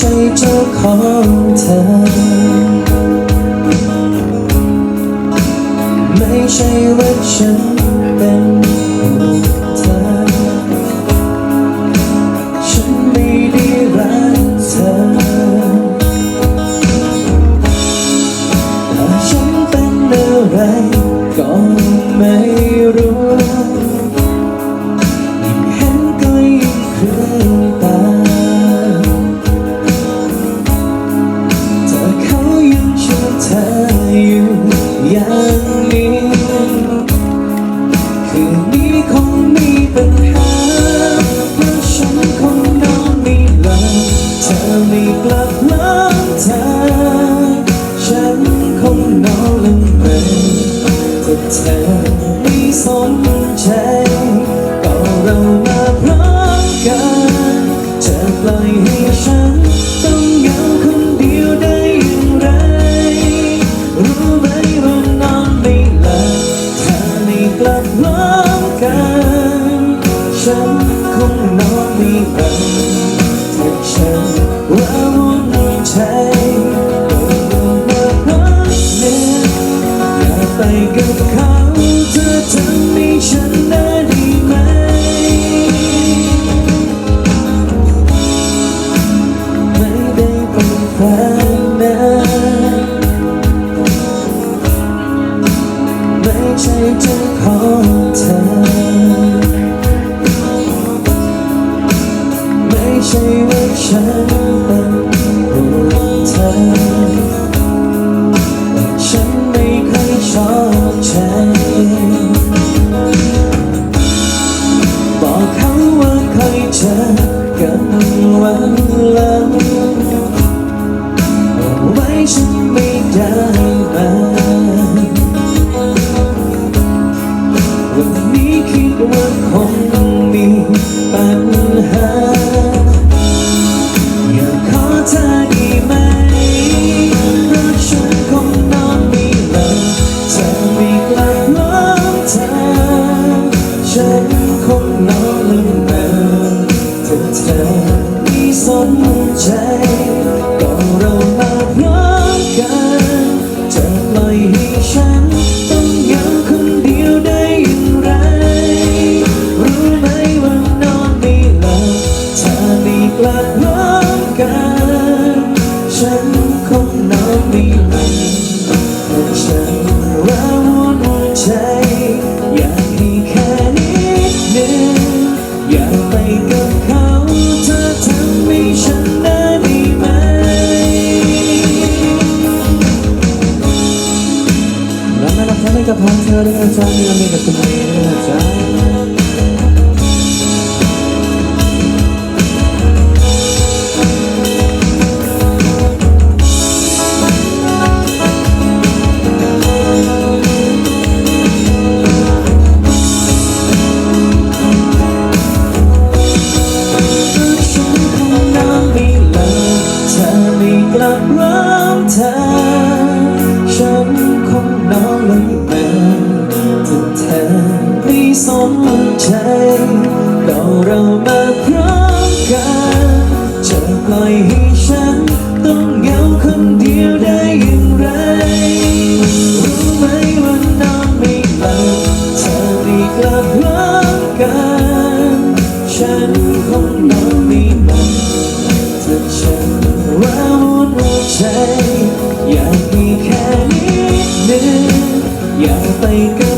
ใช่เจ้าของเธอ ไม่ใช่ว่าฉันเป็น อย่างนี้คืนนี้คงมีปัญหาเพราะฉันคงนอนไม่หลับเธอไม่กลับมาเธอฉันคงนอนละเมอแต่เธอไม่สน ฉันคงนอนไม่หลับถ้าฉันว่าวุ่นใจก็รู้ว่าพราะเหนื่อยอยากไปกับเขาเธอทำให้ฉันได้ดีไหมไม่ได้เป็นแฟนนะไม่ใช่เจ้าของเธอ ใช่ว่าฉันเป็นห่วงเธอแต่ฉันไม่เคยชอบใจบอกเขาว่าเคยเจอกันวันหลังเอาไว้ฉันไม่ได้มาวันนี้คิดว่าคง ไม่สนใจก็เรามากน้อย กับทางเธอด้วยนะจ๊ะมีเรามีกับคุณเองด้วยนะจ๊ะ มใจก็เรามาพร้อมกันจะปล่อยให้ฉัน ต้องเหงาคนเดียวได้อย่างไร รู้ไหมว่านอนไม่หลับเธอไม่กลับร้องกัน ฉันคงนอนไม่หลับถ้าฉันว่าวุ่นใจ อยากมีแค่นิดนึงอยากไปกับ